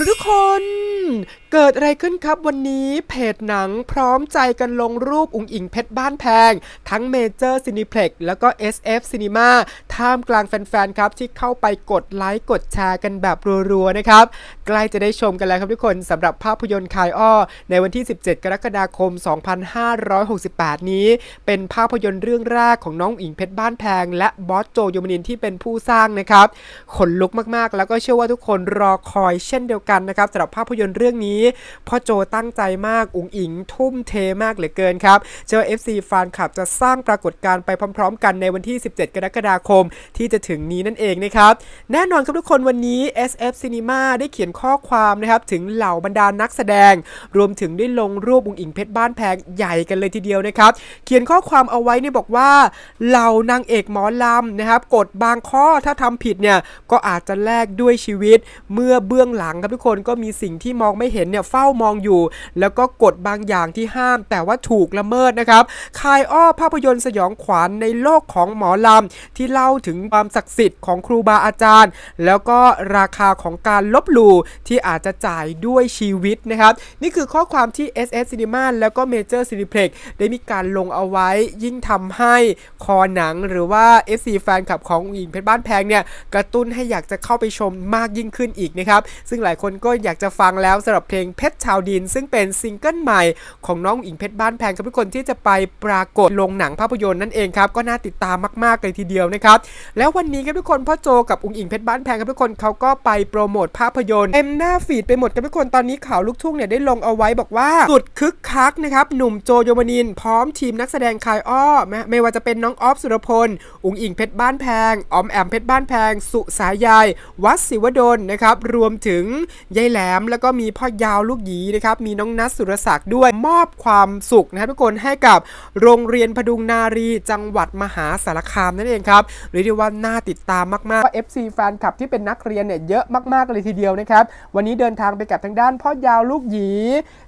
ละทุกคน เกิดอะไรขึ้นครับวันนี้เพจหนังพร้อมใจกันลงรูปอุ๋งอิงเพชรบ้านแพง ทั้งเมเจอร์ซินิเพล็กแล้วก็ SF Cinema ท่ามกลางแฟนๆ ครับที่เข้าไปกดไลค์กดแชร์กันแบบรัวๆ นะครับ ใกล้จะได้ชมกันแล้วครับทุกคนสำหรับภาพยนตร์คายอ้อ ในวันที่ 17 กรกฎาคม 2568 นี้ เป็นภาพยนตร์เรื่องแรกของน้องอิงเพชรบ้านแพง และบอสโจโยมนินที่เป็นผู้สร้างนะครับขนลุกมากๆ แล้วก็เชื่อว่าทุกคนรอคอยเช่นเดียวกันนะครับสำหรับภาพยนตร์เรื่องนี้พ่อโจตั้งใจมากอุ๋งอิงทุ่มเทมากเหลือเกินครับเชื่อว่า FC แฟนคลับจะสร้างปรากฏการณ์ไปพร้อม ๆ กันในวันที่ 17 กรกฎาคมที่จะถึงนี้นั่นเองนะครับแน่นอนครับทุกคนวันนี้ SF Cinema ได้เขียนข้อความนะครับถึงเหล่าบรรดานักแสดง รวมถึงได้ลงรูปอุ๋งอิงเพชรบ้านแพงใหญ่กันเลยทีเดียวนะครับเขียนข้อความเอาไว้เนี่ยบอกว่าเหล่านางเอกหมอลำนะครับกฎบางข้อถ้าทำผิดเนี่ยก็อาจจะแลกด้วยชีวิต เมื่อเบื้องหลังครับทุกคนก็มีสิ่งที่มองไม่เห็นเนี่ยเฝ้ามองอยู่ แล้วก็กฎบางอย่างที่ห้ามแต่ว่าถูกละเมิดนะครับคายอ้อภาพยนตร์สยองขวัญในโลกของหมอลำ ที่เล่าถึงความศักดิ์สิทธิ์ของครูบาอาจารย์ แล้วก็ราคาของการลบหลู่ที่อาจจะจ่ายด้วยชีวิตนะครับ นี่คือข้อความที่ SS Cinema แล้วก็ Major Cineplex ได้มีการลงเอาไว้ยิ่งทำให้คอหนังหรือว่า FC แฟนคลับของอุ๋งอิงเพชรบ้านแพงเนี่ยกระตุ้นให้อยากจะเข้าไปชมมากยิ่งขึ้นอีกนะครับ ซึ่งหลายคนก็อยากจะฟังแล้วสำหรับเพลงเพชรชาวดิน ซึ่งเป็นซิงเกิลใหม่ของน้องอิงเพชรบ้านแพงกับทุกคนที่จะไปปรากฏลงหนังภาพยนตร์นั่นเองครับก็น่าติดตามมากๆเลยทีเดียวนะครับแล้ววันนี้ครับทุกคนพ่อโจกับอุงอิงเพชรบ้านแพงครับทุกคนเขาก็ไปโปรโมทภาพยนตร์เต็มหน้าฟีดไปหมดครับทุกคนตอนนี้ข่าวลูกทุ่งเนี่ยได้ลงเอาไว้บอกว่าสุดคึกคักนะครับหนุ่มโจโยมนิน พร้อมทีมนักแสดงคายอ้อไม่ไม่ว่าจะเป็นน้องออฟสุรพลอุงอิงเพชรบ้านแพงออมแอมเพชรบ้านแพง สุสายาย วัดศิวดลนะครับรวมถึงยายแหลมแล้วก็มีพ่อยาวลูกหยีนะครับมีน้องนัทสุรศักดิ์ด้วยมอบความสุขนะครับทุกคนให้กับโรงเรียนพดุงนารีจังหวัดมหาสารคามนั่นเองครับเรียกได้ว่าน่าติดตามมากๆว่า FC แฟนคลับที่เป็นนักเรียนเนี่ยเยอะมากๆเลยทีเดียวนะครับวันนี้เดินทางไปกับทางด้านพ่อยาวลูกหยี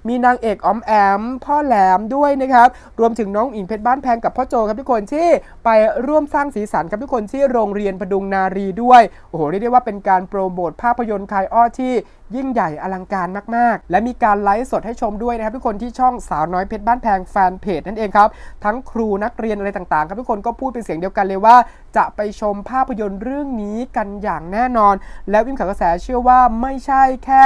มีนางเอกออมแอม พ่อแหลมด้วยนะครับรวมถึงน้องอิงเพชรบ้านแพงกับพ่อโจครับทุกคนที่ไปร่วมสร้างสีสันกับทุกคนที่โรงเรียนพดุงนารีด้วยโอ้โหเรียกได้ว่าเป็นการโปรโมทภาพยนตร์คายอ้อที่ ยิ่งใหญ่อลังการมากๆ และมีการไลฟ์สดให้ชมด้วยนะครับทุกคนที่ช่องสาวน้อยเพชรบ้านแพงแฟนเพจนั่นเองครับ ทั้งครูนักเรียนอะไรต่างๆ ครับทุกคนก็พูดเป็นเสียงเดียวกันเลยว่า จะไปชมภาพยนตร์เรื่องนี้กันอย่างแน่นอน แล้ววิมข่าวกระแสเชื่อว่าไม่ใช่แค่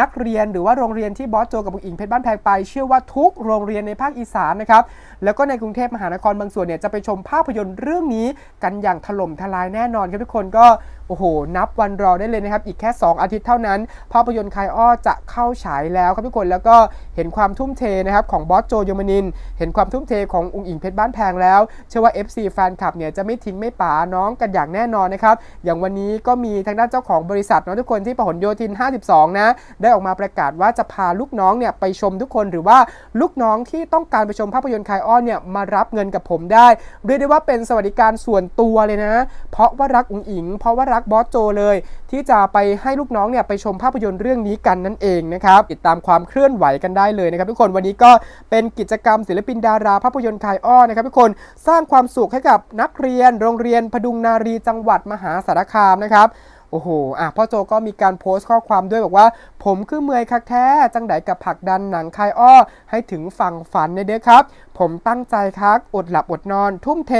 นักเรียนหรือว่าโรงเรียนที่บอสโจกับบุกอิงเพชรบ้านแพงไป เชื่อว่าทุกโรงเรียนในภาคอีสานนะครับแล้วก็ในกรุงเทพมหานครบางส่วนเนี่ยจะไปชมภาพยนตร์เรื่องนี้กันอย่างถล่มทลายแน่นอนครับทุกคนก็โอ้โห นับวันรอได้เลยนะครับ อีกแค่ 2 อาทิตย์เท่านั้น ภาพยนตร์คายอ้อจะเข้าฉายแล้วครับทุกคน แล้วก็เห็นความทุ่มเทนะครับของบอสโจยมานิน เห็นความทุ่มเทขององค์อิงเพชรบ้านแพงแล้ว เชื่อว่า FC แฟนคลับเนี่ยจะไม่ทิ้งไม่ป๋าน้องกันอย่างแน่นอนนะครับ อย่างวันนี้ก็มีทางด้านเจ้าของบริษัทเนาะทุกคนที่พหลโยธิน 52 นะได้ออกมาประกาศว่าจะพาลูกน้องเนี่ยไปชมทุกคนหรือว่าลูกน้องที่ต้องการไปชมภาพยนตร์คายอ้อนเนี่ยมารับเงินกับผมได้ เรียกได้ว่าเป็นสวัสดิการส่วนตัวเลยนะ เพราะว่ารักอุ๋งอิง เพราะว่ารักบอสโจเลย ที่จะไปให้ลูกน้องเนี่ยไปชมภาพยนตร์เรื่องนี้กันนั่นเองนะครับติดตามความเคลื่อนไหวกันได้เลยนะครับทุกคนวันนี้ก็เป็นกิจกรรมศิลปินดาราภาพยนตร์คายอ้อนนะครับทุกคนสร้างความสุขให้กับนักเรียน โรงเรียนพดุงนารีจังหวัดมหาสารคามนะครับ โอ้โหอะพ่อโจก็มีการโพสต์ข้อความด้วยบอกว่า ผมคือเมอยคักแท้ จังไดกับผักดันหนังคายอ้อ ให้ถึงฝั่งฝันในเด้อครับ ผมตั้งใจครับอดหลับอดนอน ทุ่มเท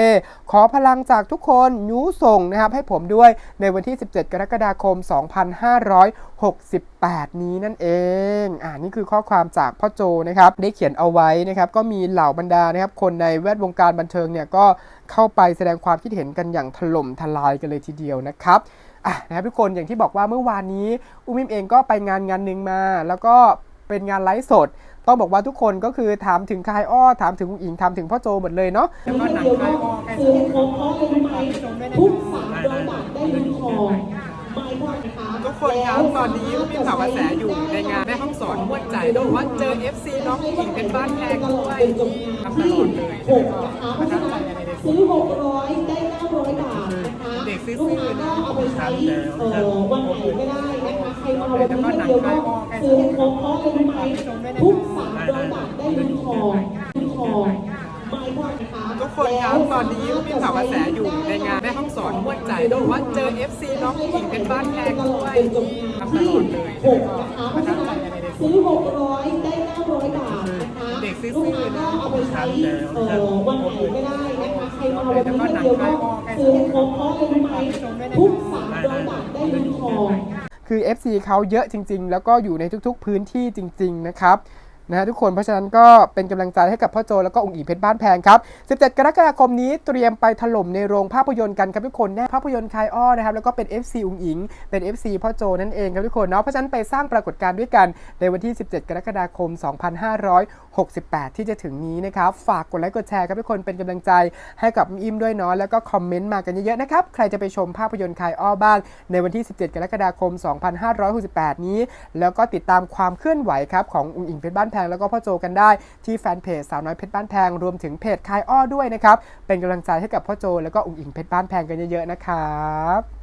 ขอพลังจากทุกคนยูส่งนะครับ ให้ผมด้วยในวันที่ 17 กรกฎาคม 2568 นี้นั่นเองอ่านี่คือข้อความจากพ่อโจนะครับได้เขียนเอาไว้นะครับก็มีเหล่าบรรดานะครับคนในแวดวงการบันเทิงเนี่ยก็เข้าไปแสดงความคิดเห็นกันอย่างถล่มทลายกันเลยทีเดียวนะครับ อะนะครับทุกคนอย่างที่บอกว่าเมื่อวานนี้อุ้มอิมเองก็ไปงานงานหนึ่งมา แล้วก็เป็นงานไลฟ์สด ต้องบอกว่าทุกคนก็คือถามถึงคายอ้อ ถามถึงอุ๋งอิงถามถึงพ่อโจหมดเลยเนาะแล้วก็หนังคายอ้อใกล้ซื้อครบเพราะเป็นไหมทุกสามร้อยบาทได้ลุ้นทองไม่พอนะคะทุกคนครับตอนนี้อุ้มอิมข่าวกระแสอยู่ในงานแม่ห้องสอนม่วนใจต้องบอกว่าเจอ FC น้องอุ๋งอิงเป็นบ้านแพงด้วยทำตลอดเลยหกนะคะเพราะฉะนั้น ซื้อหกร้อยได้เก้าร้อยบาทนะคะเด็กซื้อลูกค้าก็เอาไปใช้เอ่อวันไหนก็ได้นะคะใครมาวันนี้คนเดียวก็ซื้อครบเพราะเป็นไหมทุกสามร้อยบาทได้ลุ้นทองลุ้นทองไม่พทุกคนครับตอนนี้พี่ข่าวกระแสอยู่ในงานแม่ห้องสอนม่วนใจต้องบอกว่าเจอ FC น้องผู้หญิงเป็นบ้านแพงด้วยทำตลอดเลยหกนะคะเพราะฉะนั้นซื้อหกร้อยได้เก้าร้อยบาทนะคะเด็กซื้อลูกค้าก็เอาไปใช้เอ่อวันไหนก็ได้นะคะใคร มาวันนี้คนเดียวก็ซื้อครบเพราะอะไรรู้ไหมทุกสามร้อยบาทได้ลุ้นทองคือ FC เขาเยอะจริง ๆ แล้วก็อยู่ในทุกๆพื้นที่จริง ๆ นะครับ นะฮะทุกคนเพราะฉะนั้นก็เป็นกำลังใจให้กับพ่อโจแล้วก็องค์อีเพชรบ้านแพงครับ 17 กรกฎาคมนี้เตรียมไปถล่มในโรงภาพยนตร์กันครับทุกคนแน่ภาพยนตร์คายอ้อนะครับแล้วก็เป็น FC องค์อิง เป็น FC พ่อโจนั่นเองครับทุกคนเนาะเพราะฉะนั้นไปสร้างปรากฏการณ์ด้วยกันในวันที่ 17 กรกฎาคม 2568 ที่จะถึงนี้นะครับฝากกดไลค์กดแชร์ครับทุกคนเป็นกำลังใจให้กับอิมด้วยเนาะแล้วก็คอมเมนต์มากันเยอะๆนะครับใครจะไปชมภาพยนตร์คายอ้อบ้างในวันที่ 17 กรกฎาคม 2568 นี้ แล้วก็ติดตามความเคลื่อนไหวครับของอุ๋งอิงเพชรบ้านพงแล้วก็พ่อโจกันได้ที่แฟนเพจสาวน้อยเพชรบ้านแพงรวมถึงเพจคายอ้อด้วยนะครับเป็นกำลังใจให้กับพ่อโจแล้วก็อุ๋งอิงเพชรบ้านแพงกันเยอะๆนะครับ